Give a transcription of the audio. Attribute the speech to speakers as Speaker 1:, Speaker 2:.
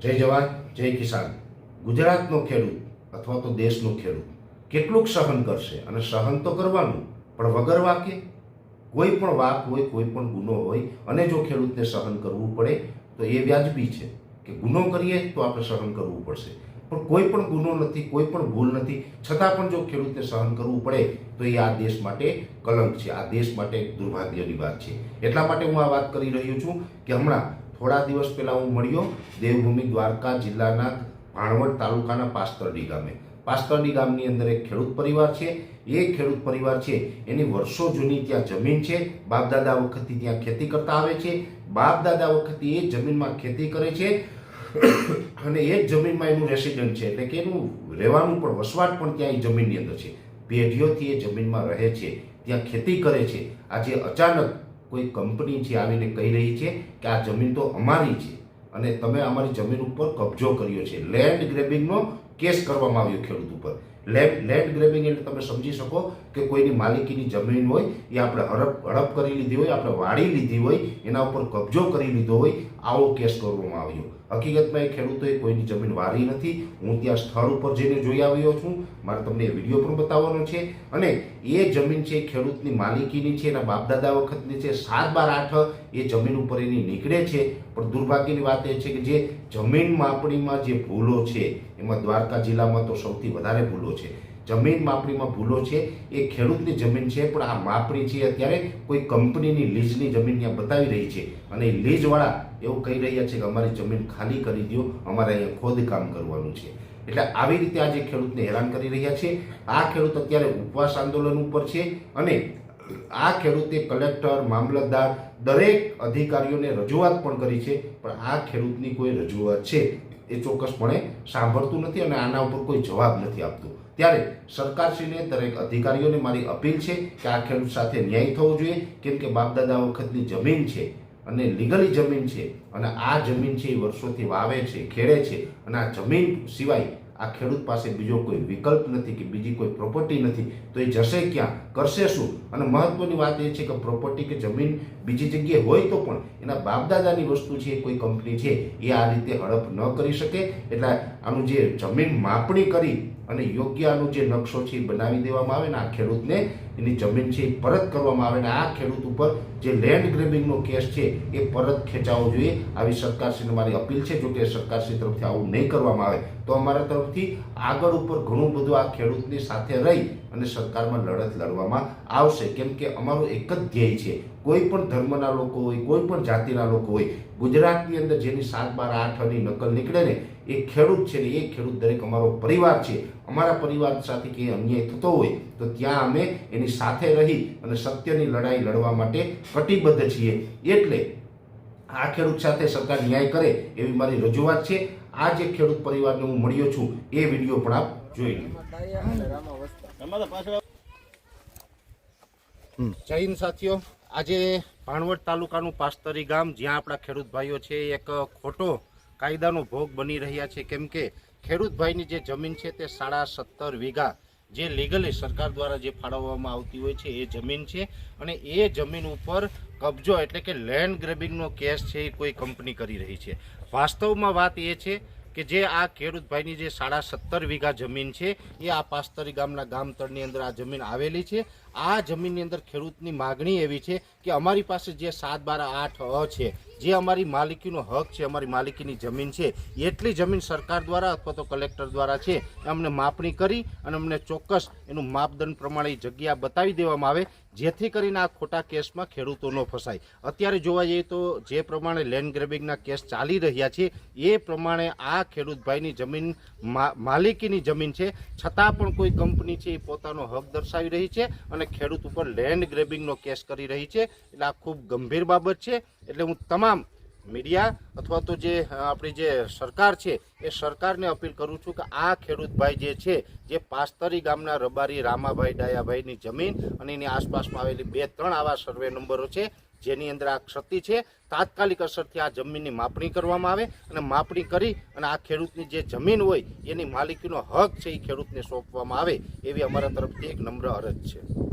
Speaker 1: જય જવાન, જય કિસાન. ગુજરાતનો ખેડૂત અથવા તો દેશનો ખેડૂત કેટલુંક સહન કરશે અને સહન તો કરવાનું, પણ વગર વાકે? કોઈ પણ વાક હોય, કોઈ પણ ગુનો હોય, અને જો ખેડૂતને સહન કરવું પડે, તો એ વ્યાજબી છે કે ગુનો કરીએ તો આપણે સહન કરવું પડશે. પણ કોઈ પણ ગુનો નથી, કોઈ પણ ભૂલ નથી, છતાં પણ જો ખેડૂતને સહન કરવું પડે, તો એ આ દેશ માટે કલંક છે. આ દેશ માટે દુર્ભાગ્યની વાત છે. એટલા માટે હું આ વાત કરી રહ્યો છું કે હમણાં થોડા દિવસ પહેલાં હું મળ્યો દેવભૂમિ દ્વારકા જિલ્લાના ભાણવડ તાલુકાના પાસ્તરડી ગામે. પાસ્તરડી ગામની અંદર એક ખેડૂત પરિવાર છે. એ ખેડૂત પરિવાર છે, એની વર્ષો જૂની ત્યાં જમીન છે. બાપદાદા વખતથી ત્યાં ખેતી કરતા આવે છે. બાપ દાદા વખતથી એ જમીનમાં ખેતી કરે છે. અને એ જ જમીનમાં એનું રેસિડન્ટ છે, એટલે કે એનું રહેવાનું પણ, વસવાટ પણ ત્યાં એ જમીનની અંદર છે. પેઢીઓથી એ જમીનમાં રહે છે, ત્યાં ખેતી કરે છે. આજે અચાનક કોઈ કંપની છે આવીને કહી રહી છે કે આ જમીન તો અમારી છે અને તમે અમારી જમીન ઉપર કબજો કર્યો છે. લેન્ડ ગ્રેબિંગનો કેસ કરવામાં આવ્યો ખેડૂત ઉપર. લેન્ડ લેન્ડ ગ્રેબિંગ એટલે તમે સમજી શકો કે કોઈની માલિકીની જમીન હોય, એ આપણે હડપ હડપ કરી લીધી હોય, આપણે વાળી લીધી હોય, એના ઉપર કબજો કરી લીધો હોય, આવો કેસ કરવામાં આવ્યો. હકીકતમાં એ ખેડૂતોએ કોઈની જમીન વાળી નથી. હું ત્યાં સ્થળ ઉપર જઈને જોઈ આવ્યો છું. મારે તમને એ વીડિયો પણ બતાવવાનો છે. અને એ જમીન છે ખેડૂતની માલિકીની છે, એના બાપદાદા વખતની છે. સાત બાર આઠ એ જમીન ઉપર એની નીકળે છે. પણ દુર્ભાગ્યની વાત એ છે કે જે જમીન માપણીમાં જે ભૂલો છે, એમાં દ્વારકા જિલ્લામાં તો સૌથી વધારે ભૂલો છે. જમીન માપણીમાં ભૂલો છે, એ ખેડૂતની જમીન છે, પણ આ માપણી છે અત્યારે કોઈ કંપનીની લીઝની જમીન ત્યાં બતાવી રહી છે. અને લીઝવાળા એવું કહી રહ્યા છે કે અમારી જમીન ખાલી કરી દો, અમારે અહીંયા ખોદકામ કરવાનું છે. એટલે આવી રીતે આજે ખેડૂતને હેરાન કરી રહ્યા છે. આ ખેડૂત અત્યારે ઉપવાસ આંદોલન ઉપર છે અને આ ખેડૂતે કલેક્ટર, મામલતદાર, દરેક અધિકારીઓને રજૂઆત પણ કરી છે, પણ આ ખેડૂતની કોઈ રજૂઆત છે એ ચોક્કસપણે સાંભળતું નથી અને આના ઉપર કોઈ જવાબ નથી આપતું. ત્યારે સરકારશ્રીને દરેક અધિકારીઓને મારી અપીલ છે કે આ ખેડૂત સાથે ન્યાય થવો જોઈએ. કેમ કે બાપદાદા વખતની જમીન છે અને લીગલી જમીન છે અને આ જમીન છે એ વર્ષોથી વાવે છે, ખેડે છે અને આ જમીન સિવાય આ ખેડૂત પાસે બીજો કોઈ વિકલ્પ નથી કે બીજી કોઈ પ્રોપર્ટી નથી. તો એ જશે ક્યાં? કરશે શું? અને મહત્વની વાત એ છે કે પ્રોપર્ટી કે જમીન બીજી જગ્યાએ હોય તો પણ એના બાપદાદાની વસ્તુ છે, કોઈ કંપની છે એ આ રીતે હડપ ન કરી શકે. એટલે આનું જે જમીન માપણી કરી અને યોગ્ય આનું જે નકશો છે એ બનાવી દેવામાં આવે ને આ ખેડૂતને એની જમીન છે એ પરત કરવામાં આવે ને આ ખેડૂત ઉપર જે લેન્ડ ગ્રેબિંગનો કેસ છે એ પરત ખેંચાવવો જોઈએ. આવી સરકારશ્રીને મારી અપીલ છે, જો કે સરકારશ્રી તરફથી આવું નહીં કરવામાં આવે, તો અમારા તરફથી આગળ ઉપર ઘણું બધું આ ખેડૂતની સાથે રહી અને સરકારમાં લડત લડવામાં આવશે. કેમ કે અમારું એક જ ધ્યેય છે, કોઈ પણ ધર્મના લોકો હોય, કોઈ પણ જાતિના લોકો હોય, ગુજરાતની અંદર જેની સાત બાર આઠની નકલ નીકળે ને એ ખેડૂત છે ને એ ખેડૂત દરેક અમારો પરિવાર છે. અમારા પરિવાર સાથે કે અન્યાય થતો હોય તો ત્યાં અમે એની સાથે રહી અને સત્યની લડાઈ લડવા માટે કટિબદ્ધ છીએ. એટલે આ ખેડૂત સાથે સરકાર ન્યાય કરે એવી મારી રજૂઆત છે. આ જે ખેડૂત પરિવારને હું મળ્યો છું એ વીડિયો પણ આપ જોઈ લો. જય હિન્દ સાથીઓ. આજે ભાણવડ તાલુકાનું પાસ્તરી ગામ જ્યાં આપણા ખેડૂત ભાઈઓ છે એક ખોટો કાયદાનો ભોગ બની રહ્યા છે. કેમ કે ખેડૂત જે જમીન છે તે સાડા સત્તર વીઘા જે લીગલી સરકાર દ્વારા જે ફાળવવામાં આવતી હોય છે, એ જમીન છે અને એ જમીન ઉપર કબજો એટલે કે લેન્ડ ગ્રેબિંગનો કેસ છે એ કોઈ કંપની કરી રહી છે. વાસ્તવમાં વાત એ છે કે જે આ ખેડૂતભાઈની જે સાડા સત્તર વીઘા જમીન છે, એ આ પાસ્તરી ગામના ગામતળની અંદર આ જમીન આવેલી છે. આ જમીનની અંદર ખેડૂતની માગણી એવી છે કે અમારી પાસે જે સાત, બાર, આઠ, અ છે, જે અમારી માલિકીનો હક છે, અમારી માલિકીની જમીન છે, એટલી જમીન સરકાર દ્વારા અથવા તો કલેક્ટર દ્વારા છે અમને માપણી કરી અને અમને ચોક્કસ એનું માપદંડ પ્રમાણે જગ્યા બતાવી દેવામાં આવે, જેથી કરીને આ ખોટા કેસમાં ખેડૂતો ન ફસાય. અત્યારે જોવા જઈએ તો જે પ્રમાણે લેન્ડ ગ્રેબિંગના કેસ ચાલી રહ્યા છે, એ પ્રમાણે આ ખેડૂતભાઈની જમીન માલિકીની જમીન છે, છતાં પણ કોઈ કંપની છે એ પોતાનો હક દર્શાવી રહી છે અને ખેડૂત ઉપર લેન્ડ ગ્રેબિંગનો કેસ કરી રહી છે. એટલે આ ખૂબ ગંભીર બાબત છે. એટલે હું તમામ મીડિયા અથવા તો જે આપણી જે સરકાર છે, એ સરકારને અપીલ કરું છું કે આ ખેડૂતભાઈ જે છે, જે પાસ્તરી ગામના રબારી રામાભાઈ ડાયાભાઈની જમીન અને એની આસપાસમાં આવેલી બે, ત્રણ આવા સર્વે નંબરો છે, જેની અંદર આ ક્ષતિ છે. તાત્કાલિક અસરથી આ જમીનની માપણી કરવામાં આવે અને માપણી કરી અને આ ખેડૂતની જે જમીન હોય, એની માલિકીનો હક છે એ ખેડૂતને સોંપવામાં આવે, એવી અમારા તરફથી એક નમ્ર અરજ છે.